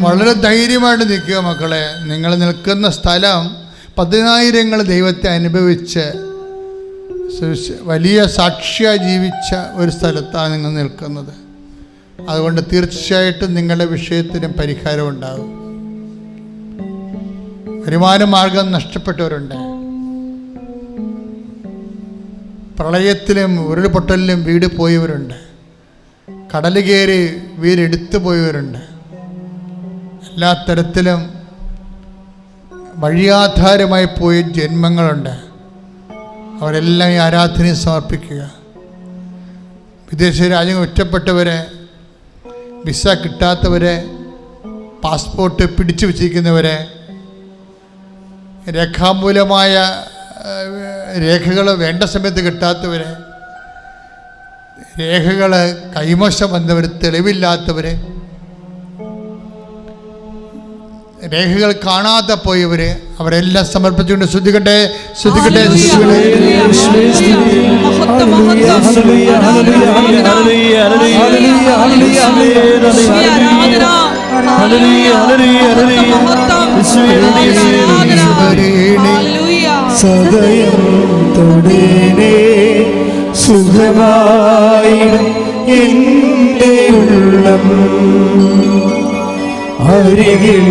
വളരെ ധൈര്യമായിട്ട് നിൽക്കുക മക്കളെ. നിങ്ങൾ നിൽക്കുന്ന സ്ഥലം പതിനായിരങ്ങൾ ദൈവത്തെ അനുഭവിച്ച് വലിയ സാക്ഷിയായി ജീവിച്ച ഒരു സ്ഥലത്താണ് നിങ്ങൾ നിൽക്കുന്നത്. അതുകൊണ്ട് തീർച്ചയായിട്ടും നിങ്ങളുടെ വിഷയത്തിനും പരിഹാരം ഉണ്ടാകും. വരുമാന മാർഗം നഷ്ടപ്പെട്ടവരുണ്ട്. പ്രളയത്തിലും ഉരുൾപൊട്ടലിലും വീട് പോയവരുണ്ട്. കടൽ കയറി വീടെടുത്തു പോയവരുണ്ട്. എല്ലാ തരത്തിലും വഴിയാധാരമായി പോയ ജന്മങ്ങളുണ്ട്. അവരെല്ലാം ഈ ആരാധനയെ സമർപ്പിക്കുക. വിദേശ രാജ്യങ്ങൾ ഒറ്റപ്പെട്ടവരെ വിസ കിട്ടാത്തവരെ പാസ്പോർട്ട് പിടിച്ചു വച്ചിരിക്കുന്നവരെ രേഖാമൂലമായ രേഖകൾ വേണ്ട സമയത്ത് കിട്ടാത്തവരെ രേഖകൾ കൈമോശം വന്നവർ തെളിവില്ലാത്തവർ ഹല്ലേലൂയ. കാണാതെ പോയവര് അവരെല്ലാം സമർപ്പിച്ചുകൊണ്ട് ശ്രദ്ധിക്കട്ടെ. സദയം തൊടേനേ സുഖമായിടും എന്റെ ഉള്ളം. അരികിൽ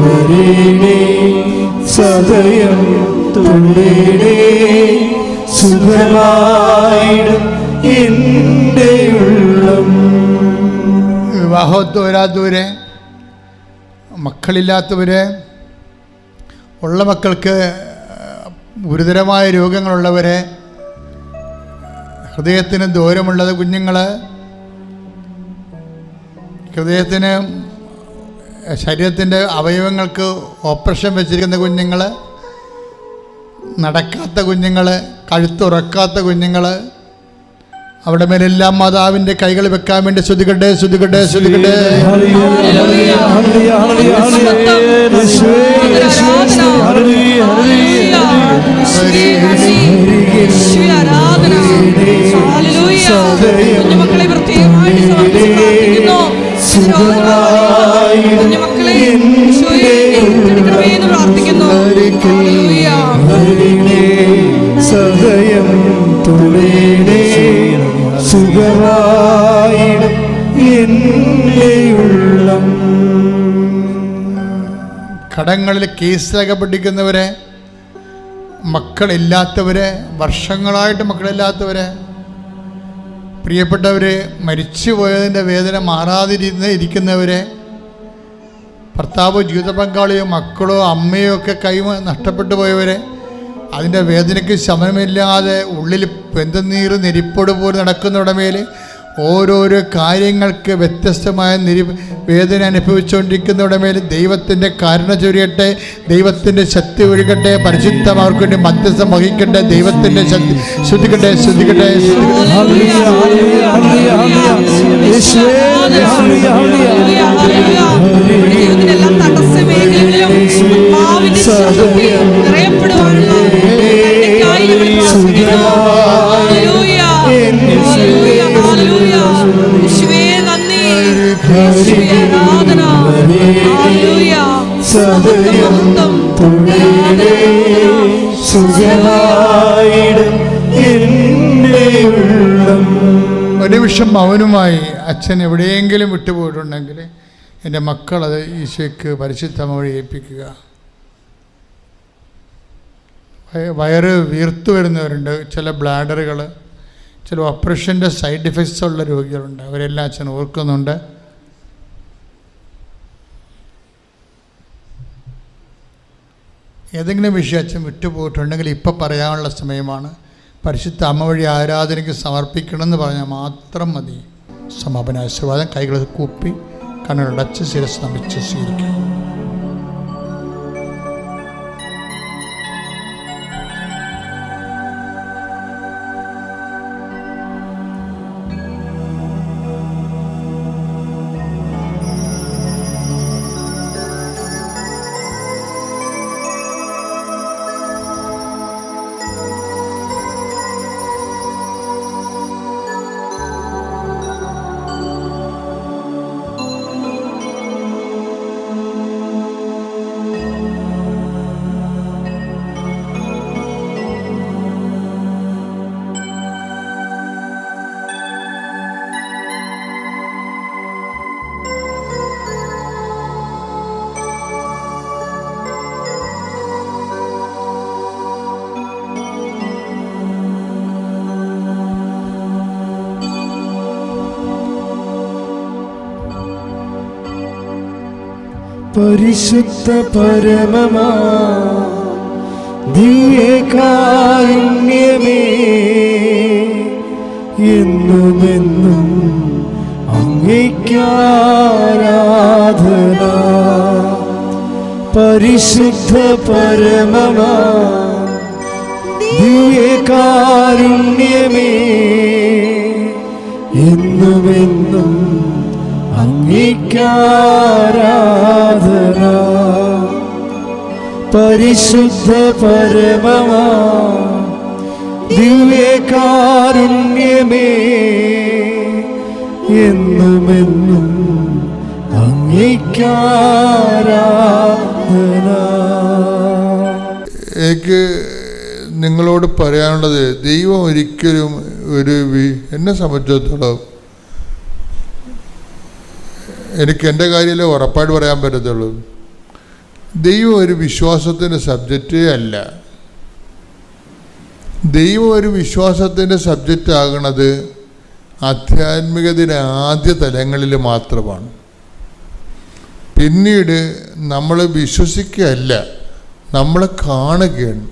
വരേണേ സദയം തൊടേനേ സുഖമായിടും എന്റെ ഉള്ളം. വിവാഹത്ത് വരാത്തവരെ മക്കളില്ലാത്തവരെ ഉള്ള മക്കൾക്ക് ഗുരുതരമായ രോഗങ്ങളുള്ളവരെ ഹൃദയത്തിന് ദൂരമുള്ളത് കുഞ്ഞുങ്ങൾ ഹൃദയത്തിന് ശരീരത്തിന്റെ അവയവങ്ങൾക്ക് ഓപ്പറേഷൻ വെച്ചിരിക്കുന്ന കുഞ്ഞുങ്ങൾ നടക്കാത്ത കുഞ്ഞുങ്ങൾ കഴുത്തുറക്കാത്ത കുഞ്ഞുങ്ങൾ അവിടെ മേലെല്ലാം മാതാവിന്റെ കൈകൾ വെക്കാൻ വേണ്ടി ശ്രുതികട്ടെ ശ്രുതികട്ടെ ശ്രുതികട്ടെ. ഹല്ലേലൂയ. പ്രത്യേകമായിട്ട് കുഞ്ഞുമക്കളെ പ്രാർത്ഥിക്കുന്നു. സദയം തുളേണേ സുഖമായിടും കടങ്ങളിൽ കേസിലകപ്പെട്ടിരിക്കുന്നവരെ മക്കളില്ലാത്തവരെ വർഷങ്ങളായിട്ട് മക്കളില്ലാത്തവരെ പ്രിയപ്പെട്ടവർ മരിച്ചു പോയതിന്റെ വേദന മാറാതിരുന്ന് ഇരിക്കുന്നവരെ ഭർത്താവോ ജീവിത പങ്കാളിയോ മക്കളോ അമ്മയോ ഒക്കെ കൈ നഷ്ടപ്പെട്ടു പോയവരെ അതിന്റെ വേദനയ്ക്ക് ശമനമില്ലാതെ ഉള്ളിൽ പെന്തനീർ നെരിപ്പോട് പോലെ നടക്കുന്നവിടമേൽ ഓരോരോ കാര്യങ്ങൾക്ക് വ്യത്യസ്തമായ നിരി വേദന അനുഭവിച്ചുകൊണ്ടിരിക്കുന്നവിടമേൽ ദൈവത്തിന്റെ കാരണ ചൊരിയട്ടെ ദൈവത്തിന്റെ ശക്തി ഒഴുകട്ടെ പരിശുദ്ധം അവർക്ക് വേണ്ടി മധ്യസ്ഥം വഹിക്കട്ടെ ദൈവത്തിന്റെ ശക്തി ശ്രദ്ധിക്കട്ടെ ശ്രദ്ധിക്കട്ടെ ശ്രുതിക്കട്ടെ ഉള്ളം. ഒരു നിമിഷം മൗനമായി അച്ഛൻ എവിടെയെങ്കിലും വിട്ടുപോയിട്ടുണ്ടെങ്കിൽ എന്റെ മക്കളത് ഈശോയ്ക്ക് പരിശുദ്ധം വഴി ഏൽപ്പിക്കുക. വയറ് വീർത്തു വരുന്നവരുണ്ട് ചില ബ്ലാഡറുകൾ ചില ഓപ്പറേഷന്റെ സൈഡ് എഫക്ട്സ് ഉള്ള രോഗികളുണ്ട് അവരെല്ലാം അച്ഛൻ ഓർക്കുന്നുണ്ട്. ഏതെങ്കിലും വിഷയം അച്ഛൻ വിട്ടുപോയിട്ടുണ്ടെങ്കിൽ ഇപ്പം പറയാനുള്ള സമയമാണ്. പരിശുദ്ധ അമ്മ വഴി ആരാധനയ്ക്ക് സമർപ്പിക്കണമെന്ന് പറഞ്ഞാൽ മാത്രം മതി. സമാപന ആശീർവാദം കൈകൾ കൂപ്പി കണ്ണുകളടച്ച് ശിരസ് നമിച്ച് സ്വീകരിക്കും. പരിശുദ്ധ പരമമാ. ദിവ്യകാരുണ്യമേ എന്നുമെന്നും അങ്ങേക്കാരാധന പരിശുദ്ധ പരമമാ. ദിവ്യകാരുണ്യമേ എന്നുമെന്നും അങ്ങേക്കാരാധന പരിശുദ്ധ പരമമാ ദിവ്യകാരുണ്യമേ എന്നുമെന്നും അങ്ങേക്കാരാധന എനിക്ക് നിങ്ങളോട് പറയാനുള്ളത് ദൈവം ഒരിക്കലും ഒരു എന്നെ സംബന്ധിച്ചിടത്തോളം എനിക്ക് എന്റെ കാര്യമല്ലേ ഉറപ്പായിട്ട് പറയാൻ പറ്റത്തുള്ളൂ. ദൈവം ഒരു വിശ്വാസത്തിന്റെ സബ്ജക്റ്റേ അല്ല. ദൈവം ഒരു വിശ്വാസത്തിന്റെ സബ്ജക്റ്റ് ആകണത് ആധ്യാത്മികതയുടെ ആദ്യ തലങ്ങളിൽ മാത്രമാണ്. പിന്നീട് നമ്മൾ വിശ്വസിക്കുകയല്ല നമ്മൾ കാണുകയാണ്.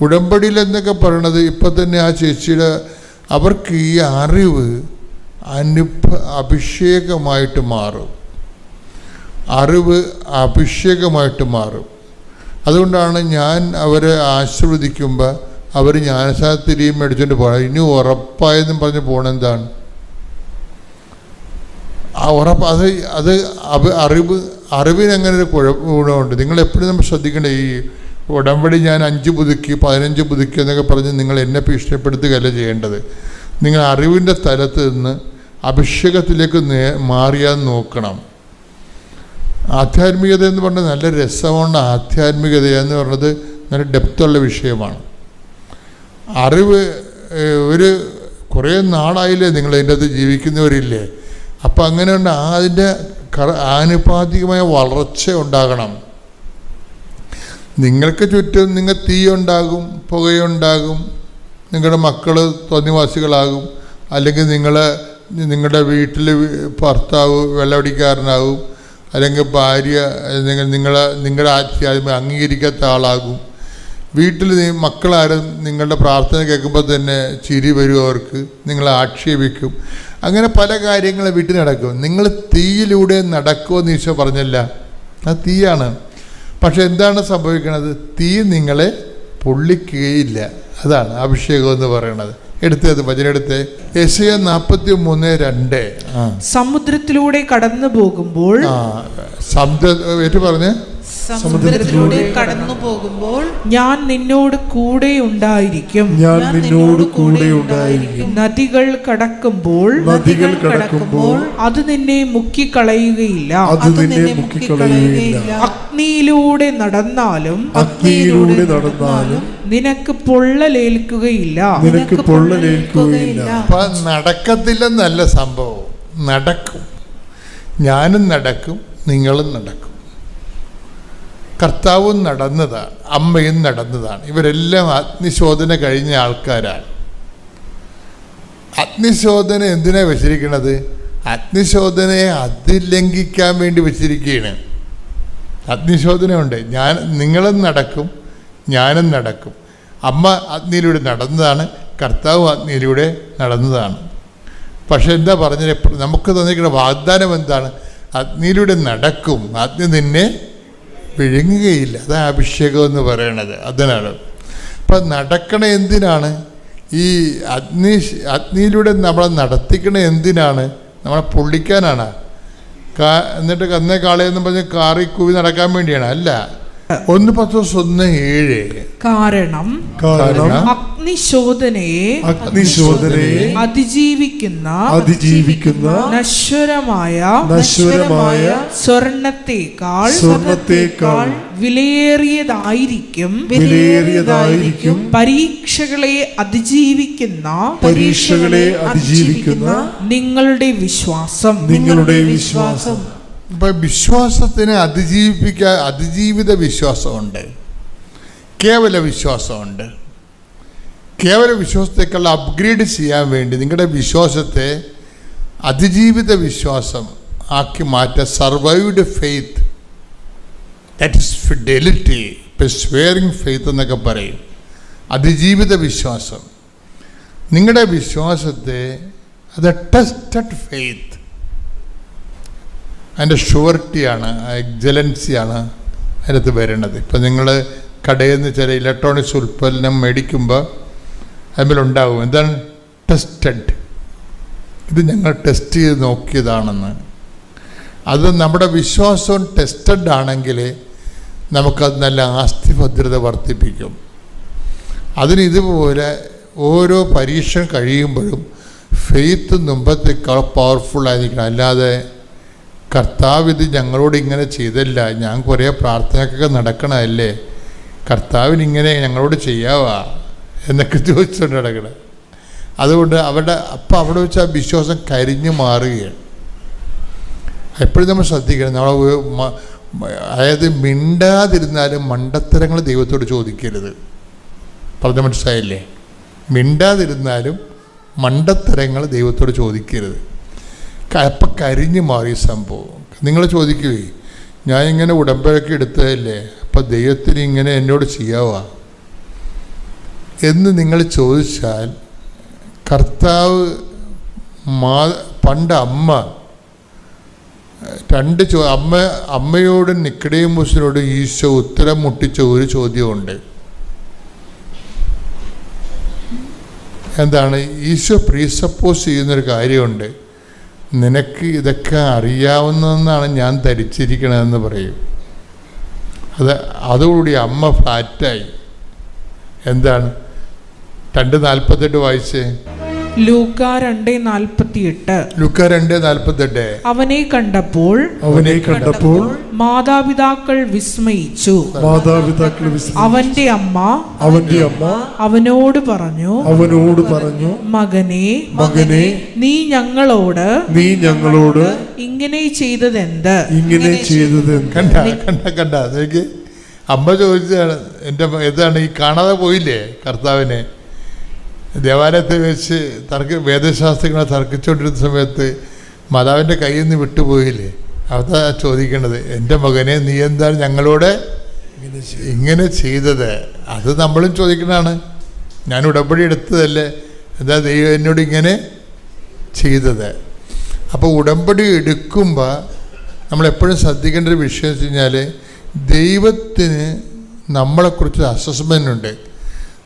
ഉടമ്പടിയിൽ എന്നൊക്കെ പറയണത് ഇപ്പം തന്നെ ആ ചേച്ചിയുടെ അവർക്ക് ഈ അറിവ് അനുഭ അഭിഷേകമായിട്ട് മാറും. അറിവ് അഭിഷേകമായിട്ട് മാറും. അതുകൊണ്ടാണ് ഞാൻ അവരെ ആശീർവദിക്കുമ്പോൾ അവർ ജ്ഞാനശാസ്ത്രിയും മേടിച്ചുകൊണ്ട് പോകണം ഇനി ഉറപ്പായെന്നും പറഞ്ഞ് പോണെന്താണ്? ആ ഉറപ്പ് അത് അത് അറിവ് അറിവിന് അങ്ങനെ ഒരു കുഴപ്പ ഗുണമുണ്ട്. നിങ്ങൾ എപ്പോഴും നമ്മൾ ശ്രദ്ധിക്കണ്ടേ ഈ ഉടമ്പടി ഞാൻ അഞ്ച് പുതുക്കി പതിനഞ്ച് പുതുക്കി എന്നൊക്കെ പറഞ്ഞ് നിങ്ങൾ എന്നെ ഭീഷണിപ്പെടുത്തുകയല്ല ചെയ്യേണ്ടത്. നിങ്ങൾ അറിവിന്റെ തലത്ത് നിന്ന് അഭിഷേകത്തിലേക്ക് നേ മാറിയാൽ നോക്കണം. ആധ്യാത്മികത എന്ന് പറഞ്ഞാൽ നല്ല രസമുള്ള ആധ്യാത്മികത എന്ന് പറഞ്ഞത് നല്ല ഡെപ്തുള്ള വിഷയമാണ്. അറിവ് ഒരു കുറേ നാളായില്ലേ നിങ്ങൾ അതിന്റെ അകത്ത് ജീവിക്കുന്നവരില്ലേ? അപ്പം അങ്ങനെയുണ്ട് അതിന്റെ ആനുപാതികമായ വളർച്ച ഉണ്ടാകണം. നിങ്ങൾക്ക് ചുറ്റും നിങ്ങൾ തീയുണ്ടാകും പുകയുണ്ടാകും നിങ്ങളുടെ മക്കൾ തോന്നിവാസികളാകും അല്ലെങ്കിൽ നിങ്ങൾ നിങ്ങളുടെ വീട്ടിൽ ഭർത്താവ് വെള്ളമടിക്കാരനാകും അല്ലെങ്കിൽ ഭാര്യ നിങ്ങൾ നിങ്ങളെ നിങ്ങളുടെ ആധ്യാത്മിക അംഗീകരിക്കാത്ത ആളാകും. വീട്ടിൽ മക്കളാരും നിങ്ങളുടെ പ്രാർത്ഥന കേൾക്കുമ്പോൾ തന്നെ ചിരി വരും അവർക്ക് നിങ്ങളെ ആക്ഷേപിക്കും. അങ്ങനെ പല കാര്യങ്ങളും വീട്ടിൽ നടക്കും. നിങ്ങൾ തീയിലൂടെ നടക്കുമെന്ന് ഈശോ പറഞ്ഞല്ല. ആ തീയാണ്. പക്ഷെ എന്താണ് സംഭവിക്കുന്നത് തീ നിങ്ങളെ പൊള്ളിക്കുകയില്ല. അതാണ് അഭിഷേകം എന്ന് പറയുന്നത്. എടുത്തത് അത് എസ് എ നാൽപ്പത്തി മൂന്ന് രണ്ട്. സമുദ്രത്തിലൂടെ കടന്നു പോകുമ്പോൾ സമുദ്ര ഏറ്റു പറഞ്ഞേ? സമുദ്രത്തിലൂടെ കടന്നു പോകുമ്പോൾ ഞാൻ നിന്നോട് കൂടെ ഉണ്ടായിരിക്കും. ഞാൻ നിന്നോട് കൂടെ ഉണ്ടായിരിക്കും. നദികൾ കടക്കുമ്പോൾ നദികൾ കടക്കുമ്പോൾ അത് നിന്നെ മുക്കിക്കളയുകയില്ല. അത് നിന്നെ മുക്കിക്കളയുകയില്ല. അഗ്നിയിലൂടെ നടന്നാലും അഗ്നിയിലൂടെ നടന്നാലും നിനക്ക് പൊള്ളലേൽക്കുകയില്ല. നിനക്ക് പൊള്ളലേൽക്കുകയില്ല. അപ്പൊ നടക്കത്തില്ലെന്നല്ല സംഭവം. നടക്കും. ഞാനും നടക്കും. നിങ്ങളും നടക്കും. കർത്താവും നടന്നതാണ് അമ്മയും നടന്നതാണ്. ഇവരെല്ലാം അഗ്നിശോധന കഴിഞ്ഞ ആൾക്കാരാണ്. അഗ്നിശോധന എന്തിനാണ് വെച്ചിരിക്കുന്നത് അഗ്നിശോധനയെ അതിലംഘിക്കാൻ വേണ്ടി വെച്ചിരിക്കുകയാണ് അഗ്നിശോധനയുണ്ട്. ഞാൻ നിങ്ങളും നടക്കും ഞാനും നടക്കും. അമ്മ അഗ്നിയിലൂടെ നടന്നതാണ് കർത്താവ് അഗ്നിയിലൂടെ നടന്നതാണ്. പക്ഷെ എന്താ പറഞ്ഞത്? നമുക്ക് തന്നിരിക്കുന്ന വാഗ്ദാനം എന്താണ്? അഗ്നിയിലൂടെ നടക്കും. അഗ്നി നിന്നെ വിഴുങ്ങുകയില്ല. അതാണ് അഭിഷേകം എന്ന് പറയണത്. അതിനാണ്. അപ്പം നടക്കണ എന്തിനാണ്? ഈ അഗ്നി അഗ്നിയിലൂടെ നമ്മളെ നടത്തിക്കണ എന്തിനാണ്? നമ്മളെ പൊള്ളിക്കാനാണ്. എന്നിട്ട് കന്നേ കാളയെന്ന് പറഞ്ഞ് കാറി കൂവി നടക്കാൻ വേണ്ടിയാണ്. അല്ല ഒന്ന് പത്ത് ദിവസം ഒന്ന് ഏഴ്. കാരണം കാരണം അഗ്നിശോധനയെ അഗ്നിശോധനയെ അതിജീവിക്കുന്ന അതിജീവിക്കുന്ന നശ്വരമായ നശ്വരമായ സ്വർണത്തെക്കാൾ സ്വർണത്തെക്കാൾ വിലയേറിയതായിരിക്കും. വിലയേറിയതായിരിക്കും പരീക്ഷകളെ അതിജീവിക്കുന്ന പരീക്ഷകളെ അതിജീവിക്കുന്ന നിങ്ങളുടെ വിശ്വാസം. നിങ്ങളുടെ വിശ്വാസം. ഇപ്പൊ വിശ്വാസത്തിനെ അതിജീവിപ്പിക്കാൻ അതിജീവിത വിശ്വാസമുണ്ട്. കേവല വിശ്വാസമുണ്ട്. കേവല വിശ്വാസത്തേക്കുള്ള അപ്ഗ്രേഡ് ചെയ്യാൻ വേണ്ടി നിങ്ങളുടെ വിശ്വാസത്തെ അതിജീവിത വിശ്വാസം ആക്കി മാറ്റ survived faith that is fidelity persevering faith എന്നൊക്കെ പറയും. അതിജീവിത വിശ്വാസം. നിങ്ങളുടെ വിശ്വാസത്തെ അത് ടെസ്റ്റഡ് ഫെയ്ത്ത് അതിന്റെ ഷുവർട്ടിയാണ് എക്സലൻസിയാണ് അതിനകത്ത് വരുന്നത് ഇപ്പം നിങ്ങൾ കടയിൽ നിന്ന് ചില ഇലക്ട്രോണിക്സ് ഉൽപ്പന്നം മേടിക്കുമ്പോൾ അതിലുണ്ടാവും എന്താണ്? ടെസ്റ്റഡ് ഇത് ഞങ്ങൾ ടെസ്റ്റ് ചെയ്ത് നോക്കിയതാണെന്ന്. അത് നമ്മുടെ വിശ്വാസം ടെസ്റ്റഡ് ആണെങ്കിൽ നമുക്കത് നല്ല ആസ്തിഭദ്രത വർദ്ധിപ്പിക്കും. അതിന് ഇതുപോലെ ഓരോ പരീക്ഷ കഴിയുമ്പോഴും ഫെയ്ത്ത് മുമ്പത്തേക്കാൾ പവർഫുൾ ആയിരിക്കണം. അല്ലാതെ കർത്താവ് ഇത് ഞങ്ങളോട് ഇങ്ങനെ ചെയ്തല്ല. ഞാൻ കുറേ പ്രാർത്ഥനക്കൊക്കെ നടക്കണമല്ലേ കർത്താവിന് ഇങ്ങനെ ഞങ്ങളോട് ചെയ്യാവാ എന്നൊക്കെ ചോദിച്ചുകൊണ്ട് നടക്കണം. അതുകൊണ്ട് അവിടെ അപ്പം അവിടെ വെച്ച് ആ വിശ്വാസം കരിഞ്ഞു മാറുകയാണ്. എപ്പോഴും നമ്മൾ ശ്രദ്ധിക്കണം. നമ്മൾ അതായത് മിണ്ടാതിരുന്നാലും മണ്ടത്തരങ്ങൾ ദൈവത്തോട് ചോദിക്കരുത്. പറഞ്ഞ മനസ്സിലായില്ലേ? മിണ്ടാതിരുന്നാലും മണ്ടത്തരങ്ങൾ ദൈവത്തോട് ചോദിക്കരുത്. അപ്പം കരിഞ്ഞു മാറി സംഭവം. നിങ്ങൾ ചോദിക്കുകയേ ഞാൻ ഇങ്ങനെ ഉടമ്പഴൊക്കെ എടുത്തതല്ലേ? അപ്പം ദൈവത്തിന് ഇങ്ങനെ എന്നോട് ചെയ്യാവാ? എന്ന് നിങ്ങൾ ചോദിച്ചാൽ കർത്താവ് മാ പണ്ട് അമ്മ രണ്ട് ചോ അമ്മ അമ്മയോടും നിക്കടയും മുസിനോടും ഈശോ ഉത്തരം മുട്ടിച്ച ഒരു ചോദ്യമുണ്ട്. എന്താണ്? ഈശോ പ്രീസപ്പോസ് ചെയ്യുന്നൊരു കാര്യമുണ്ട്. നിനക്ക് ഇതൊക്കെ അറിയാവുന്നതെന്നാണ് ഞാൻ ധരിച്ചിരിക്കണതെന്ന് പറയും. അത് അതോടുകൂടി അമ്മ ഫ്ലാറ്റായി എന്താണ്? രണ്ട് നാൽപ്പത്തെട്ട് വായിച്ചേ ലൂക്ക രണ്ട് നാൽപ്പത്തിയെട്ട്. ലുക്ക രണ്ട് നാൽപ്പത്തെട്ട്. അവനെ കണ്ടപ്പോൾ അവനെ കണ്ടപ്പോൾ മാതാപിതാക്കൾ വിസ്മയിച്ചു. മാതാപിതാക്കൾ വിസ്മ- അവന്റെ അമ്മ അവന്റെ അമ്മ അവനോട് പറഞ്ഞു അവനോട് പറഞ്ഞു മകനെ മകനെ നീ ഞങ്ങളോട് നീ ഞങ്ങളോട് ഇങ്ങനെ ചെയ്തതെന്ത്? ഇങ്ങനെ ചെയ്തത് എന്ത്? കണ്ട കണ്ട കണ്ട. അമ്മ ചോദിച്ചാണ് എന്റെ മ- ഇതാണ് ഈ കാണാതെ പോയില്ലേ കർത്താവിനെ? ദേവാലയത്തിൽ വെച്ച് തർക്ക വേദശാസ്ത്രങ്ങളെ തർക്കിച്ചുകൊണ്ടിരുന്ന സമയത്ത് മാതാവിന്റെ കയ്യിൽ നിന്ന് വിട്ടുപോയില്ലേ? അതാ ചോദിക്കേണ്ടത് എന്റെ മകനെ നീ എന്താണ് ഞങ്ങളോട് ഇങ്ങനെ ചെയ്തത്. അത് നമ്മളും ചോദിക്കണതാണ്. ഞാൻ ഉടമ്പടി എടുത്തതല്ലേ? എന്താ ദൈവം എന്നോട് ഇങ്ങനെ ചെയ്തത്? അപ്പോൾ ഉടമ്പടി എടുക്കുമ്പോൾ നമ്മളെപ്പോഴും ശ്രദ്ധിക്കേണ്ട ഒരു വിഷയം വെച്ച് കഴിഞ്ഞാൽ ദൈവത്തിന് നമ്മളെക്കുറിച്ച് അസസ്മെന്റ് ഉണ്ട്.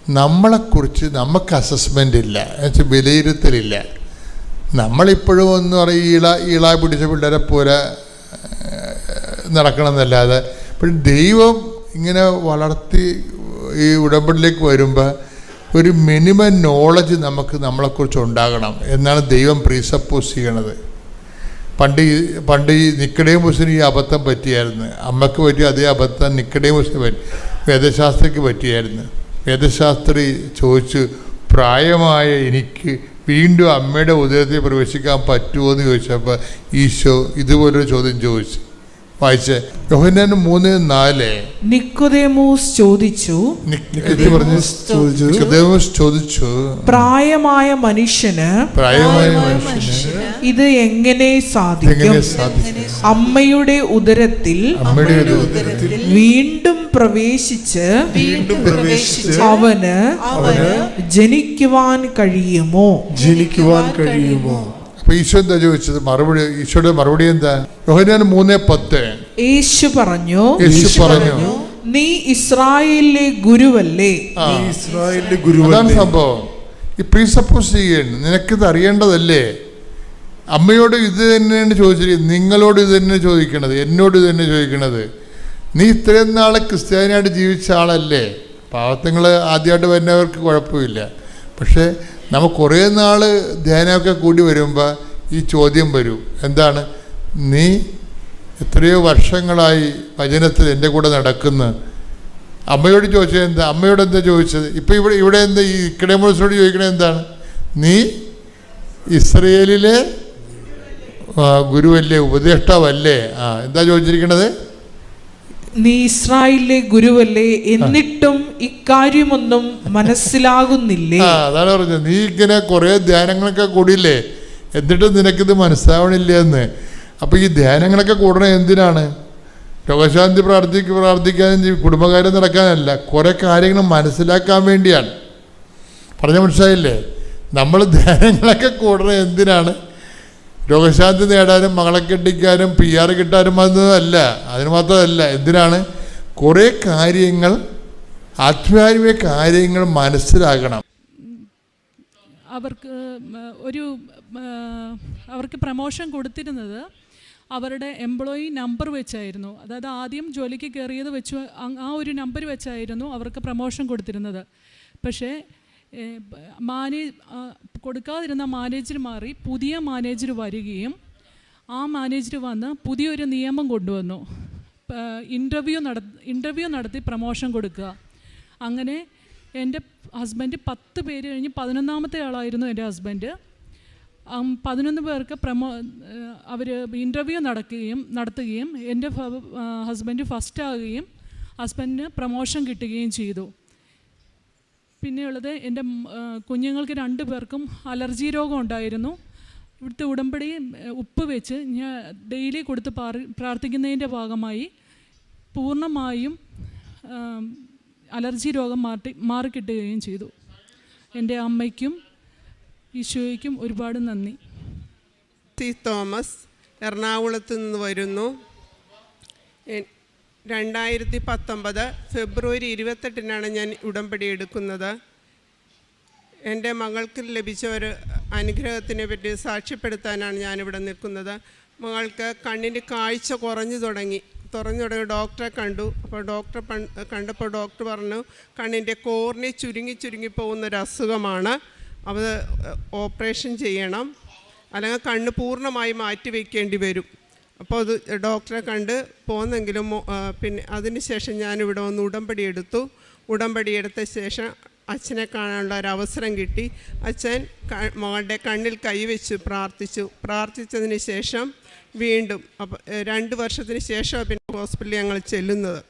നമ്മളെക്കുറിച്ച് നമുക്ക് അസസ്മെന്റ് ഇല്ല. എന്നുവെച്ചാൽ വിലയിരുത്തലില്ല. നമ്മളിപ്പോഴും എന്ന് പറയും ഇള ഇള പിടിച്ച പിള്ളേരെ പോലെ നടക്കണമെന്നല്ലാതെ. പക്ഷെ ദൈവം ഇങ്ങനെ വളർത്തി ഈ ഉടമ്പടിലേക്ക് വരുമ്പോൾ ഒരു മിനിമം നോളജ് നമുക്ക് നമ്മളെക്കുറിച്ച് ഉണ്ടാകണം എന്നാണ് ദൈവം പ്രീസപ്പോസ് ചെയ്യണത്. പണ്ട് ഈ പണ്ട് ഈ നിക്കടേ മുസ്ലിം ഈ അബദ്ധം പറ്റിയായിരുന്നു. അമ്മയ്ക്ക് പറ്റിയ അതേ അബദ്ധം നിക്കടേ മുസ്ലിം പറ്റി വേദശാസ്ത്രയ്ക്ക് പറ്റിയായിരുന്നു. വേദശാസ്ത്രി ചോദിച്ചു പ്രായമായ എനിക്ക് വീണ്ടും അമ്മയുടെ ഉദരത്തിൽ പ്രവേശിക്കാൻ പറ്റുമോ? എന്ന് ചോദിച്ചപ്പോൾ ഈശോ ഇതുപോലൊരു ചോദ്യം ചോദിച്ചു. വായിച്ച. യോഹന്നാൻ മൂന്ന് നാല്. നിക്കോദേമൂസ് ചോദിച്ചു നിക്കത്തി പറഞ്ഞു ചോദിച്ചു. നിക്കോദേമോസ് ചോദിച്ചു. പ്രായമായ മനുഷ്യന് പ്രായമായ മനുഷ്യന് ഇത് എങ്ങനെ സാധിക്കും? അമ്മയുടെ ഉദരത്തിൽ അമ്മയുടെ ഉദരത്തിൽ വീണ്ടും പ്രവേശിച്ച് വീണ്ടും പ്രവേശിച്ച് അവന് അവന് ജനിക്കുവാൻ കഴിയുമോ? ജനിക്കുവാൻ കഴിയുമോ? അപ്പൊ ഈശോ എന്താ ചോദിച്ചത്? മറുപടി ഈശോയുടെ മറുപടി എന്താ? യോഹന്നാൻ മൂന്ന് പത്ത്. യേശു പറഞ്ഞു യേശു പറഞ്ഞു നീ ഇസ്രായേലിലെ ഗുരുവല്ലേ? ഇസ്രായേലിലെ ഗുരുവല്ലേ? സംഭവം. ഈ പ്രീസപ്പോസ് ചെയ്യണം നിനക്കിത് അറിയേണ്ടതല്ലേ? അമ്മയോട് ഇത് തന്നെയാണ് ചോദിച്ചത് നിങ്ങളോട് ഇത് തന്നെ ചോദിക്കണത് എന്നോട് ഇത് തന്നെ ചോദിക്കണത് നീ ഇത്രയും നാൾ ക്രിസ്ത്യാനിയായിട്ട് ജീവിച്ച ആളല്ലേ? പാവത്തങ്ങൾ ആദ്യമായിട്ട് വരുന്നവർക്ക് കുഴപ്പമില്ല. പക്ഷേ നമ്മൾ കുറേ നാൾ ധ്യാനമൊക്കെ കൂടി വരുമ്പോൾ ഈ ചോദ്യം വരും. എന്താണ്? നീ എത്രയോ വർഷങ്ങളായി വചനത്തിൽ എന്റെ കൂടെ നടക്കുന്നു. അമ്മയോട് ചോദിച്ചത് എന്താ? അമ്മയോട് എന്താ ചോദിച്ചത്? ഇപ്പം ഇവിടെ ഇവിടെ എന്താ ഈ കിടമോസിനോട് ചോദിക്കണത് എന്താണ്? നീ ഇസ്രയേലിലെ ഗുരുവല്ലേ ഉപദേഷ്ടാവല്ലേ? ആ എന്താ ചോദിച്ചിരിക്കണത്? നീ ഇസ്രായേലിലെ ഗുരുവല്ലേ എന്നിട്ടും ഇക്കാര്യമൊന്നും മനസ്സിലാകുന്നില്ലേ? അതാണ് പറഞ്ഞത്. നീ ഇങ്ങനെ കുറെ ധ്യാനങ്ങളൊക്കെ കൂടിയില്ലേ? എന്നിട്ടും നിനക്കിത് മനസ്സിലാവണില്ല എന്ന് അപ്പൊ ഈ ധ്യാനങ്ങളൊക്കെ കൂടണേ എന്തിനാണ്? രോഗശാന്തി പ്രാർത്ഥിക്കുക പ്രാർത്ഥിക്കാൻ കുടുംബകാര്യം നടക്കാനല്ല. കുറെ കാര്യങ്ങൾ മനസ്സിലാക്കാൻ വേണ്ടിയാണ്. പറഞ്ഞ മനസ്സിലായില്ലേ? നമ്മൾ ധ്യാനങ്ങളൊക്കെ കൂടണേ എന്തിനാണ്? രോഗശാന്തി നേടാനും മകളെ കെട്ടിക്കാനും പി ആർ കിട്ടാനും വന്നതല്ല. അതിന് മാത്രമല്ല എന്തിനാണ്? കുറേ കാര്യങ്ങൾ ആത്മീയ കാര്യങ്ങൾ മനസ്സിലാക്കണം അവർക്ക് ഒരു അവർക്ക് പ്രമോഷൻ കൊടുത്തിരുന്നത് അവരുടെ എംപ്ലോയി നമ്പർ വെച്ചായിരുന്നു. അതായത് ആദ്യം ജോലിക്ക് കയറിയത് വെച്ച് ആ ഒരു നമ്പർ വെച്ചായിരുന്നു അവർക്ക് പ്രമോഷൻ കൊടുത്തിരുന്നത്. പക്ഷേ ബ- കൊടുക്കാതിരുന്ന മാനേജർ മാറി പുതിയ മാനേജർ വരികയും ആ മാനേജർ വന്ന് പുതിയൊരു നിയമം കൊണ്ടുവന്നു. ഇന്റർവ്യൂ നട ഇന്റർവ്യൂ നടത്തി പ്രമോഷൻ കൊടുക്കുക. അങ്ങനെ എന്റെ ഹസ്ബൻഡ് പത്ത് പേര് കഴിഞ്ഞ് പതിനൊന്നാമത്തെ ആളായിരുന്നു എന്റെ ഹസ്ബൻഡ് പതിനൊന്ന് പേർക്ക് പ്രമോ അവർ ഇന്റർവ്യൂ നടക്കുകയും നടത്തുകയും എന്റെ ഹസ്ബൻഡ് ഫസ്റ്റ് ആകുകയും ഹസ്ബൻഡിന് പ്രമോഷൻ കിട്ടുകയും ചെയ്തു. പിന്നെയുള്ളത് എന്റെ കുഞ്ഞുങ്ങൾക്ക് രണ്ട് പേർക്കും അലർജി രോഗം ഉണ്ടായിരുന്നു. ഇവിടുത്തെ ഉടമ്പടി ഉപ്പ് വെച്ച് ഞാൻ ഡെയിലി കൊടുത്ത് പ്രാർത്ഥിക്കുന്നതിന്റെ ഭാഗമായി പൂർണമായും അലർജി രോഗം മാറ്റി മാറിക്കിട്ടുകയും ചെയ്തു. എന്റെ അമ്മയ്ക്കും ഈശോയ്ക്കും ഒരുപാട് നന്ദി. തോമസ് എറണാകുളത്ത് നിന്ന് വരുന്നു. രണ്ടായിരത്തി പത്തൊമ്പത് ഫെബ്രുവരി ഇരുപത്തെട്ടിനാണ് ഞാൻ ഉടമ്പടി എടുക്കുന്നത്. എന്റെ മകൾക്ക് ലഭിച്ച ഒരു അനുഗ്രഹത്തിനെ പറ്റി സാക്ഷ്യപ്പെടുത്താനാണ് ഞാനിവിടെ നിൽക്കുന്നത്. മകൾക്ക് കണ്ണിന്റെ കാഴ്ച കുറഞ്ഞു തുടങ്ങി. തുറഞ്ഞു തുടങ്ങി. ഡോക്ടറെ കണ്ടു. അപ്പോൾ ഡോക്ടറെ കണ്ടപ്പോൾ ഡോക്ടർ പറഞ്ഞു കണ്ണിന്റെ കോർണി ചുരുങ്ങി ചുരുങ്ങി പോകുന്ന ഒരു അസുഖമാണ് അത് ഓപ്പറേഷൻ ചെയ്യണം. അല്ലെങ്കിൽ കണ്ണ് പൂർണമായി മാറ്റി വയ്ക്കേണ്ടി വരും. അപ്പോൾ അത് ഡോക്ടറെ കണ്ട് പോന്നെങ്കിലും പിന്നെ അതിന് ശേഷം ഞാനിവിടെ വന്ന് ഉടമ്പടി എടുത്തു. ഉടമ്പടി എടുത്ത ശേഷം അച്ഛനെ കാണാനുള്ള ഒരു അവസരം കിട്ടി. അച്ഛൻ മകളുടെ കണ്ണിൽ കൈവച്ചു പ്രാർത്ഥിച്ചു. പ്രാർത്ഥിച്ചതിന് ശേഷം വീണ്ടും അപ്പോൾ രണ്ട് വർഷത്തിന് ശേഷം പിന്നെ ഹോസ്പിറ്റലിൽ ഞങ്ങൾ ചെല്ലുന്നത്.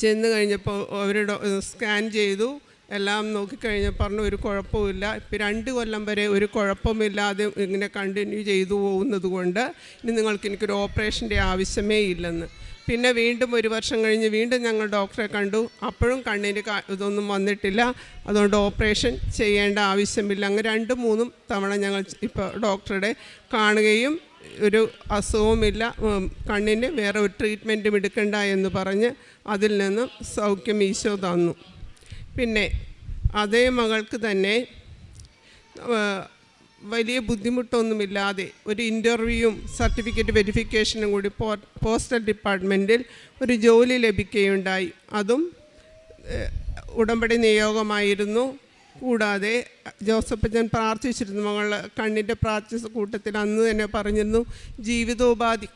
ചെന്ന് കഴിഞ്ഞപ്പോൾ അവരുടെ സ്കാൻ ചെയ്തു. എല്ലാം നോക്കിക്കഴിഞ്ഞ് പറഞ്ഞു ഒരു കുഴപ്പമില്ല ഇപ്പം രണ്ട് കൊല്ലം വരെ ഒരു കുഴപ്പമില്ലാതെ ഇങ്ങനെ കണ്ടിന്യൂ ചെയ്തു പോകുന്നത് കൊണ്ട് ഇനി നിങ്ങൾക്ക് എനിക്കൊരു ഓപ്പറേഷന്റെ ആവശ്യമേ ഇല്ലെന്ന്. പിന്നെ വീണ്ടും ഒരു വർഷം കഴിഞ്ഞ് വീണ്ടും ഞങ്ങൾ ഡോക്ടറെ കണ്ടു. അപ്പോഴും കണ്ണിന് ഇതൊന്നും വന്നിട്ടില്ല. അതുകൊണ്ട് ഓപ്പറേഷൻ ചെയ്യേണ്ട ആവശ്യമില്ല. അങ്ങനെ രണ്ടും മൂന്നും തവണ ഞങ്ങൾ ഇപ്പോൾ ഡോക്ടറുടെ കാണുകയും ഒരു അസുഖവുമില്ല. കണ്ണിന് വേറെ ഒരു ട്രീറ്റ്മെന്റും എടുക്കണ്ട എന്ന് പറഞ്ഞ് അതിൽ നിന്നും സൗഖ്യം ഈശോ തന്നു. പിന്നെ അതേ മകൾക്ക് തന്നെ വലിയ ബുദ്ധിമുട്ടൊന്നുമില്ലാതെ ഒരു ഇന്റർവ്യൂവും സർട്ടിഫിക്കറ്റ് വെരിഫിക്കേഷനും കൂടി പോസ്റ്റൽ ഡിപ്പാർട്ട്മെന്റിൽ ഒരു ജോലി ലഭിക്കുകയുണ്ടായി. അതും ഉടമ്പടി നിയോഗമായിരുന്നു. കൂടാതെ ജോസഫച്ചൻ പ്രാർത്ഥിച്ചിരുന്നു. മകൾ കണ്ണിന്റെ പ്രാർത്ഥിച്ച കൂട്ടത്തിൽ അന്ന് തന്നെ പറഞ്ഞിരുന്നു ജീവിതോപാധി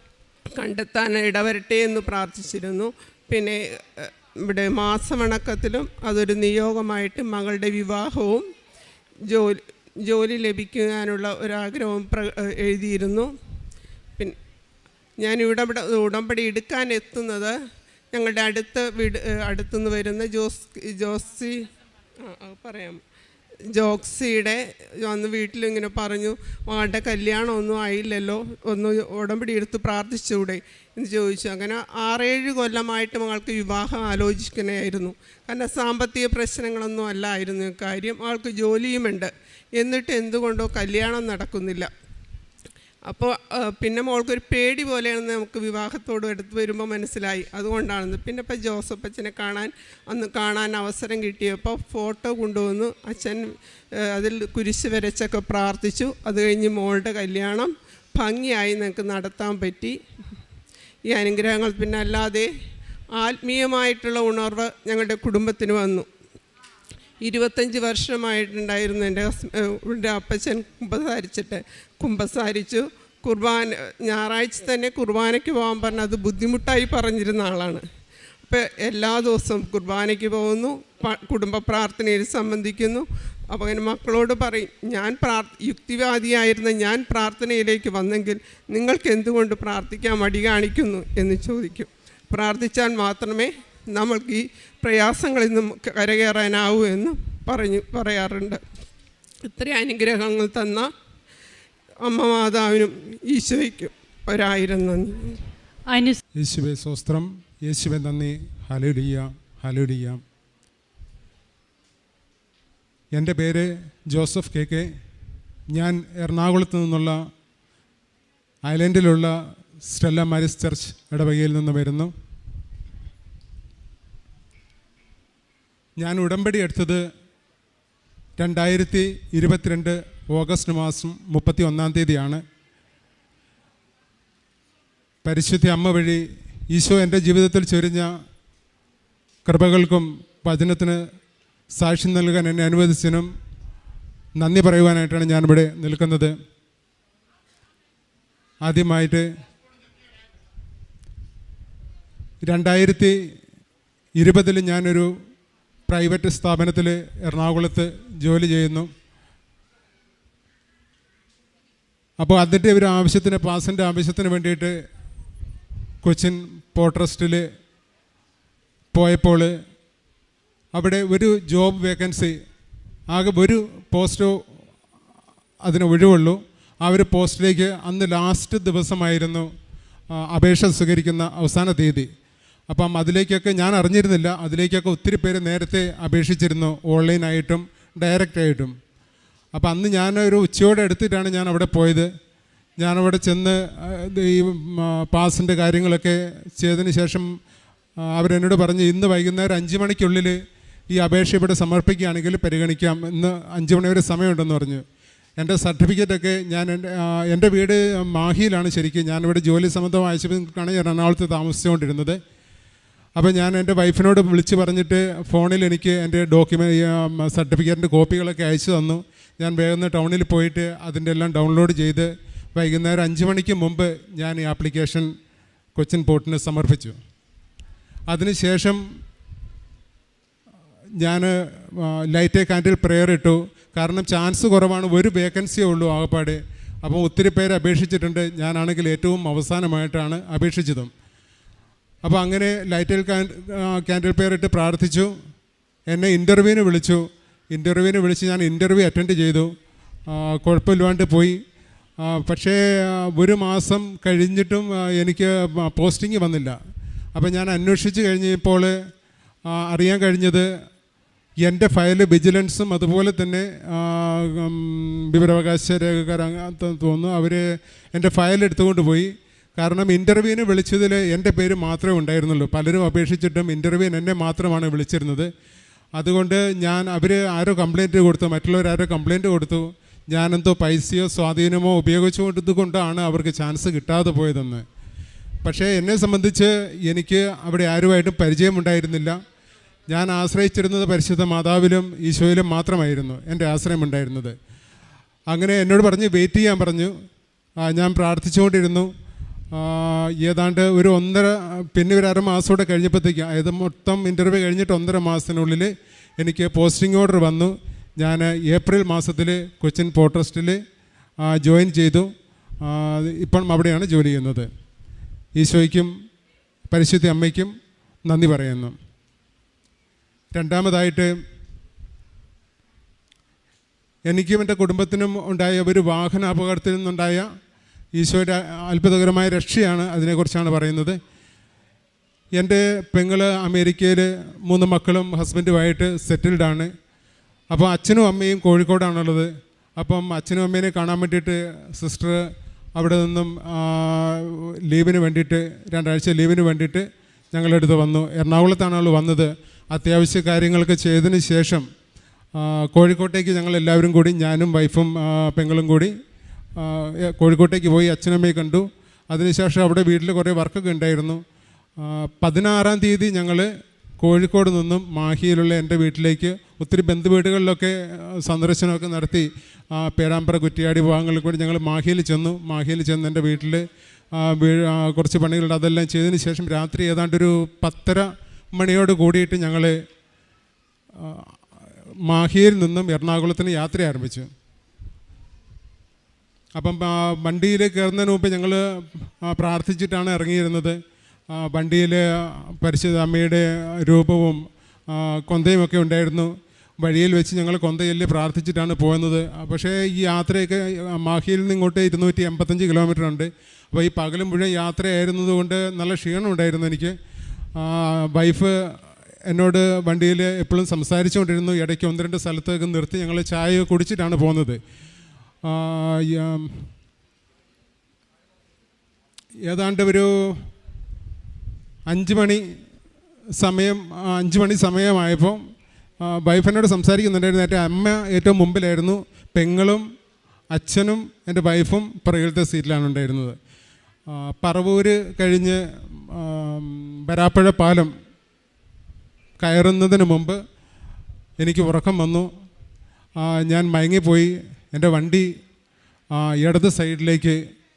കണ്ടെത്താൻ ഇടവരട്ടെ എന്ന് പ്രാർത്ഥിച്ചിരുന്നു. പിന്നെ ഇവിടെ മാസവണക്കത്തിലും അതൊരു നിയോഗമായിട്ട് മകളുടെ വിവാഹവും ജോലി ജോലി ലഭിക്കാനുള്ള ഒരാഗ്രഹവും പ്ര എഴുതിയിരുന്നു. പിന്നെ ഞാൻ ഇവിടെ ഉടമ്പടി എടുക്കാൻ എത്തുന്നത് ഞങ്ങളുടെ അടുത്ത വീട് അടുത്തുനിന്ന് വരുന്ന ജോസ് ജോസി പറയാം. ജോക്സിയുടെ വന്ന് വീട്ടിലിങ്ങനെ പറഞ്ഞു മകളുടെ കല്യാണമൊന്നും ആയില്ലല്ലോ ഒന്ന് ഉടമ്പടി എടുത്ത് പ്രാർത്ഥിച്ചുകൂടെ എന്ന് ചോദിച്ചു. അങ്ങനെ ആറേഴ് കൊല്ലമായിട്ട് മകൾക്ക് വിവാഹം ആലോചിക്കണമായിരുന്നു കാരണം സാമ്പത്തിക പ്രശ്നങ്ങളൊന്നും അല്ലായിരുന്നു. കാര്യം അവൾക്ക് ജോലിയുമുണ്ട്. എന്നിട്ട് എന്തുകൊണ്ടോ കല്യാണം നടക്കുന്നില്ല. അപ്പോൾ പിന്നെ മോൾക്കൊരു പേടി പോലെയാണെന്ന് നമുക്ക് വിവാഹത്തോട് എടുത്ത് വരുമ്പോൾ മനസ്സിലായി. അതുകൊണ്ടാണെന്ന്. പിന്നെ ഇപ്പോൾ ജോസഫ് അച്ഛനെ കാണാൻ അന്ന് കാണാൻ അവസരം കിട്ടിയപ്പോൾ ഫോട്ടോ കൊണ്ടുവന്നു. അച്ഛൻ അതിൽ കുരിശ് വരച്ചൊക്കെ പ്രാർത്ഥിച്ചു. അത് കഴിഞ്ഞ് മോളുടെ കല്യാണം ഭംഗിയായി നിങ്ങൾക്ക് നടത്താൻ പറ്റി. ഈ അനുഗ്രഹങ്ങൾ പിന്നെ അല്ലാതെ ആത്മീയമായിട്ടുള്ള ഉണർവ് ഞങ്ങളുടെ കുടുംബത്തിന് വന്നു. ഇരുപത്തഞ്ച് വർഷമായിട്ടുണ്ടായിരുന്നു എന്റെ എന്റെ അപ്പച്ചൻ കുമ്പസാരിച്ചിട്ട്. കുമ്പസാരിച്ചു. കുർബാന ഞായറാഴ്ച തന്നെ കുർബാനയ്ക്ക് പോകാൻ പറഞ്ഞ അത് ബുദ്ധിമുട്ടായി പറഞ്ഞിരുന്ന ആളാണ്. അപ്പോൾ എല്ലാ ദിവസവും കുർബാനയ്ക്ക് പോകുന്നു. കുടുംബ പ്രാർത്ഥനയിൽ സംബന്ധിക്കുന്നു. അപ്പോൾ അങ്ങനെ മക്കളോട് പറയും ഞാൻ പ്രാർ യുക്തിവാദിയായിരുന്ന ഞാൻ പ്രാർത്ഥനയിലേക്ക് വന്നെങ്കിൽ നിങ്ങൾക്ക് എന്തുകൊണ്ട് പ്രാർത്ഥിക്കാൻ മടി കാണിക്കുന്നു? എന്ന് ചോദിക്കും. പ്രാർത്ഥിച്ചാൽ മാത്രമേ നമ്മൾക്ക് ഈ പ്രയാസങ്ങളിൽ നിന്നും കരകയറാനാവൂ എന്ന് പറഞ്ഞു പറയാറുണ്ട്. ഇത്രയും അനുഗ്രഹങ്ങൾ തന്ന അമ്മ മാതാവിനും ഈശോയ്ക്കും ഒരായിരം നന്ദി. അനു യേശുവെ സ്വസ്ത്രം യേശുവെ നന്ദി. ഹലുലിയ ഹലുലിയ എന്റെ പേര് ജോസഫ് കെ കെ. ഞാൻ എറണാകുളത്ത് നിന്നുള്ള ഐലൻഡിലുള്ള സ്റ്റെല്ല മാരിസ് ചർച്ച് ഇടവകയിൽ നിന്ന് വരുന്നു. ഞാൻ ഉടമ്പടി എടുത്തത് രണ്ടായിരത്തി ഇരുപത്തിരണ്ട് ഓഗസ്റ്റ് മാസം മുപ്പത്തി ഒന്നാം തീയതിയാണ്. പരിശുദ്ധ അമ്മ വഴി ഈശോ എന്റെ ജീവിതത്തിൽ ചൊരിഞ്ഞ കൃപകൾക്കും വചനത്തിന് സാക്ഷ്യം നൽകാൻ എന്നെ അനുവദിച്ചതിനും നന്ദി പറയുവാനായിട്ടാണ് ഞാനിവിടെ നിൽക്കുന്നത്. ആദ്യമായിട്ട് രണ്ടായിരത്തി ഇരുപതിൽ ഞാനൊരു പ്രൈവറ്റ് സ്ഥാപനത്തിൽ എറണാകുളത്ത് ജോലി ചെയ്യുന്നു. അപ്പോൾ അതിന്റെ ഒരു ആവശ്യത്തിന് പാസിന്റെ ആവശ്യത്തിന് വേണ്ടിയിട്ട് കൊച്ചിൻ പോർട്ട് ട്രസ്റ്റിൽ പോയപ്പോൾ അവിടെ ഒരു ജോബ് വേക്കൻസി ആകെ ഒരു പോസ്റ്റോ അതിന് ഒഴിവുള്ളൂ. ആ ഒരു പോസ്റ്റിലേക്ക് അന്ന് ലാസ്റ്റ് ദിവസമായിരുന്നു അപേക്ഷ സ്വീകരിക്കുന്ന അവസാന തീയതി. അപ്പം അതിലേക്കൊക്കെ ഞാൻ അറിഞ്ഞിരുന്നില്ല. അതിലേക്കൊക്കെ ഒത്തിരി പേര് നേരത്തെ അപേക്ഷിച്ചിരുന്നു. ഓൺലൈനായിട്ടും ഡയറക്റ്റായിട്ടും അപ്പം അന്ന് ഞാനൊരു ഉച്ചയോടെ എടുത്തിട്ടാണ് ഞാൻ അവിടെ പോയത്. ഞാനവിടെ ചെന്ന് ഈ പാസിന്റെ കാര്യങ്ങളൊക്കെ ചെയ്തതിന് ശേഷം അവരെന്നോട് പറഞ്ഞ് ഇന്ന് വൈകുന്നേരം അഞ്ച് മണിക്കുള്ളിൽ ഈ അപേക്ഷ ഇവിടെ സമർപ്പിക്കുകയാണെങ്കിൽ പരിഗണിക്കാം. ഇന്ന് അഞ്ച് മണി വരെ സമയമുണ്ടെന്ന് പറഞ്ഞു. എന്റെ സർട്ടിഫിക്കറ്റൊക്കെ ഞാൻ എന്റെ എന്റെ വീട് മാഹിയിലാണ് ശരിക്കും. ഞാനിവിടെ ജോലി സംബന്ധമായ ആവശ്യപ്പെട്ടാണ് ഞാൻ എറണാകുളത്ത് താമസിച്ചുകൊണ്ടിരുന്നത്. അപ്പോൾ ഞാൻ എന്റെ വൈഫിനോട് വിളിച്ച് പറഞ്ഞിട്ട് ഫോണിൽ എനിക്ക് എന്റെ ഡോക്യുമെന്റ് സർട്ടിഫിക്കറ്റിന്റെ കോപ്പികളൊക്കെ അയച്ചു തന്നു. ഞാൻ വേഗം ടൗണിൽ പോയിട്ട് അതിന്റെ എല്ലാം ഡൗൺലോഡ് ചെയ്ത് വൈകുന്നേരം അഞ്ച് മണിക്ക് മുമ്പ് ഞാൻ ഈ ആപ്ലിക്കേഷൻ കൊച്ചിൻ പോർട്ടിന് സമർപ്പിച്ചു. അതിനുശേഷം ഞാൻ ലൈറ്റ് കാൻഡിൽ പ്രെയർ ഇട്ടു. കാരണം ചാൻസ് കുറവാണ് ഒരു വേക്കൻസിയേ ഉള്ളൂ ആകപ്പാടെ. അപ്പോൾ ഒത്തിരി പേര് അപേക്ഷിച്ചിട്ടുണ്ട്. ഞാനാണെങ്കിൽ ഏറ്റവും അവസാനമായിട്ടാണ് അപേക്ഷിച്ചതും. അപ്പോൾ അങ്ങനെ ലൈറ്റിൽ ക്യാൻഡിൽ പെയർ ഇട്ട് പ്രാർത്ഥിച്ചു. എന്നെ ഇന്റർവ്യൂവിന് വിളിച്ചു. ഇന്റർവ്യൂവിന് വിളിച്ച് ഞാൻ ഇന്റർവ്യൂ അറ്റൻഡ് ചെയ്തു. കുഴപ്പമില്ലാണ്ട് പോയി. പക്ഷേ ഒരു മാസം കഴിഞ്ഞിട്ടും എനിക്ക് പോസ്റ്റിംഗ് വന്നില്ല. അപ്പോൾ ഞാൻ അന്വേഷിച്ച് കഴിഞ്ഞപ്പോൾ അറിയാൻ കഴിഞ്ഞത് എന്റെ ഫയൽ വിജിലൻസും അതുപോലെ തന്നെ വിവരാവകാശ രേഖക്കാർ തോന്നുന്നു. അവർ എന്റെ ഫയൽ എടുത്തുകൊണ്ട് പോയി. കാരണം ഇന്റർവ്യൂവിന് വിളിച്ചതിൽ എന്റെ പേര് മാത്രമേ ഉണ്ടായിരുന്നുള്ളൂ. പലരും അപേക്ഷിച്ചിട്ടും ഇന്റർവ്യൂവിന് എന്നെ മാത്രമാണ് വിളിച്ചിരുന്നത്. അതുകൊണ്ട് ഞാൻ അവർ ആരോ കംപ്ലൈന്റ് കൊടുത്തു മറ്റുള്ളവർ ആരോ കംപ്ലൈന്റ് കൊടുത്തു. ഞാനെന്തോ പൈസയോ സ്വാധീനമോ ഉപയോഗിച്ചുകൊണ്ടത് കൊണ്ടാണ് അവർക്ക് ചാൻസ് കിട്ടാതെ പോയതെന്ന്. പക്ഷേ എന്നെ സംബന്ധിച്ച് എനിക്ക് അവിടെ ആരുമായിട്ടും പരിചയമുണ്ടായിരുന്നില്ല. ഞാൻ ആശ്രയിച്ചിരുന്നത് പരിശുദ്ധ മാതാവിലും ഈശോയിലും മാത്രമായിരുന്നു എന്റെ ആശ്രയമുണ്ടായിരുന്നത്. അങ്ങനെ എന്നോട് പറഞ്ഞ് വെയിറ്റ് ചെയ്യാൻ പറഞ്ഞു. ഞാൻ പ്രാർത്ഥിച്ചുകൊണ്ടിരുന്നു. ഏതാണ്ട് ഒരു ഒന്നര പിന്നെ ഒരു അരമാസം കൂടെ കഴിഞ്ഞപ്പോഴത്തേക്ക് അതായത് മൊത്തം ഇന്റർവ്യൂ കഴിഞ്ഞിട്ട് ഒന്നര മാസത്തിനുള്ളിൽ എനിക്ക് പോസ്റ്റിംഗ് ഓർഡർ വന്നു. ഞാൻ ഏപ്രിൽ മാസത്തിൽ കൊച്ചിൻ പോട്രസ്റ്റിൽ ജോയിൻ ചെയ്തു. ഇപ്പം അവിടെയാണ് ജോലി ചെയ്യുന്നത്. ഈശോയ്ക്കും പരിശുദ്ധി അമ്മയ്ക്കും നന്ദി പറയുന്നു. രണ്ടാമതായിട്ട് എനിക്കും എന്റെ കുടുംബത്തിനും ഉണ്ടായ ഒരു വാഹന അപകടത്തിൽ നിന്നുണ്ടായ ഈശോയുടെ അത്ഭുതകരമായ രക്ഷയാണ് അതിനെക്കുറിച്ചാണ് പറയുന്നത്. എന്റെ പെങ്ങൾ അമേരിക്കയിൽ മൂന്ന് മക്കളും ഹസ്ബൻഡുമായിട്ട് സെറ്റിൽഡാണ് അപ്പോൾ അച്ഛനും അമ്മയും കോഴിക്കോടാണുള്ളത്. അപ്പം അച്ഛനും അമ്മേനെ കാണാൻ വേണ്ടിയിട്ട് സിസ്റ്റർ അവിടെ നിന്നും ലീവിന് വേണ്ടിയിട്ട് രണ്ടാഴ്ച ലീവിന് വേണ്ടിയിട്ട് ഞങ്ങളുടെ അടുത്ത് വന്നു. എറണാകുളത്താണ് അവൾ വന്നത്. അത്യാവശ്യ കാര്യങ്ങളൊക്കെ ചെയ്തതിന് ശേഷം കോഴിക്കോട്ടേക്ക് ഞങ്ങൾ എല്ലാവരും കൂടി ഞാനും വൈഫും പെങ്ങളും കൂടി കോഴിക്കോട്ടേക്ക് പോയി അച്ഛനമ്മയെ കണ്ടു. അതിനുശേഷം അവിടെ വീട്ടിൽ കുറേ വർക്കൊക്കെ ഉണ്ടായിരുന്നു. പതിനാറാം തീയതി ഞങ്ങൾ കോഴിക്കോട് നിന്നും മാഹിയിലുള്ള എന്റെ വീട്ടിലേക്ക് ഒത്തിരി ബന്ധുവീടുകളിലൊക്കെ വീടുകളിലൊക്കെ സന്ദർശനമൊക്കെ നടത്തി. പേരാമ്പ്ര കുറ്റിയാടി ഭാഗങ്ങളിൽ കൂടി ഞങ്ങൾ മാഹിയിൽ ചെന്നു. മാഹിയിൽ ചെന്ന് എന്റെ വീട്ടിൽ കുറച്ച് പണികളുണ്ട് അതെല്ലാം ചെയ്തതിന് ശേഷം രാത്രി ഏതാണ്ട് ഒരു പത്തര മണിയോട് കൂടിയിട്ട് ഞങ്ങൾ മാഹിയിൽ നിന്നും എറണാകുളത്തിന് യാത്ര ആരംഭിച്ചു. അപ്പം വണ്ടിയിൽ കയറുന്നതിന് മുമ്പ് ഞങ്ങൾ പ്രാർത്ഥിച്ചിട്ടാണ് ഇറങ്ങിയിരുന്നത്. വണ്ടിയിൽ പരിശുദ്ധ അമ്മയുടെ രൂപവും കൊന്തയുമൊക്കെ ഉണ്ടായിരുന്നു. വഴിയിൽ വെച്ച് ഞങ്ങൾ കൊന്തയിൽ പ്രാർത്ഥിച്ചിട്ടാണ് പോകുന്നത് പക്ഷേ ഈ യാത്രയൊക്കെ മാഹിയിൽ നിന്ന് ഇങ്ങോട്ട് ഇരുന്നൂറ്റി എൺപത്തഞ്ച് കിലോമീറ്റർ ഉണ്ട്. അപ്പോൾ ഈ പകലും മുഴുവൻ യാത്രയായിരുന്നത് കൊണ്ട് നല്ല ക്ഷീണം ഉണ്ടായിരുന്നു എനിക്ക്. വൈഫ് എന്നോട് വണ്ടിയിൽ എപ്പോഴും സംസാരിച്ചുകൊണ്ടിരുന്നു. ഇടയ്ക്ക് ഒന്ന് രണ്ട് സ്ഥലത്തേക്ക് നിർത്തി ഞങ്ങൾ ചായ കുടിച്ചിട്ടാണ് പോകുന്നത് ഏതാണ്ട് ഒരു അഞ്ച് മണി സമയം അഞ്ച് മണി സമയമായപ്പോൾ വൈഫിനോട് സംസാരിക്കുന്നുണ്ടായിരുന്നു. എന്റെ അമ്മ ഏറ്റവും മുമ്പിലായിരുന്നു. പെങ്ങളും അച്ഛനും എന്റെ വൈഫും പുറകിലത്തെ സീറ്റിലാണ് ഉണ്ടായിരുന്നത്. പറവൂര് കഴിഞ്ഞ് വരാപ്പുഴ പാലം കയറുന്നതിന് മുമ്പ് എനിക്ക് ഉറക്കം വന്നു. ഞാൻ മയങ്ങിപ്പോയി. എന്റെ വണ്ടി ഇടത് സൈഡിലേക്ക്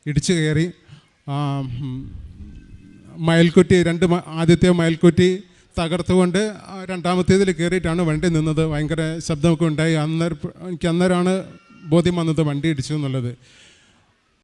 ഇടിച്ചു കയറി. മയൽക്കുറ്റി രണ്ട് ആദ്യത്തെ മയൽക്കുറ്റി തകർത്തുകൊണ്ട് രണ്ടാമത്തേതിൽ കയറിയിട്ടാണ് വണ്ടി നിന്നത്. ഭയങ്കര ശബ്ദമൊക്കെ ഉണ്ടായി. അന്നേരം എനിക്ക് അന്നേരമാണ് ബോധ്യം വന്നത് വണ്ടി ഇടിച്ചു എന്നുള്ളത്.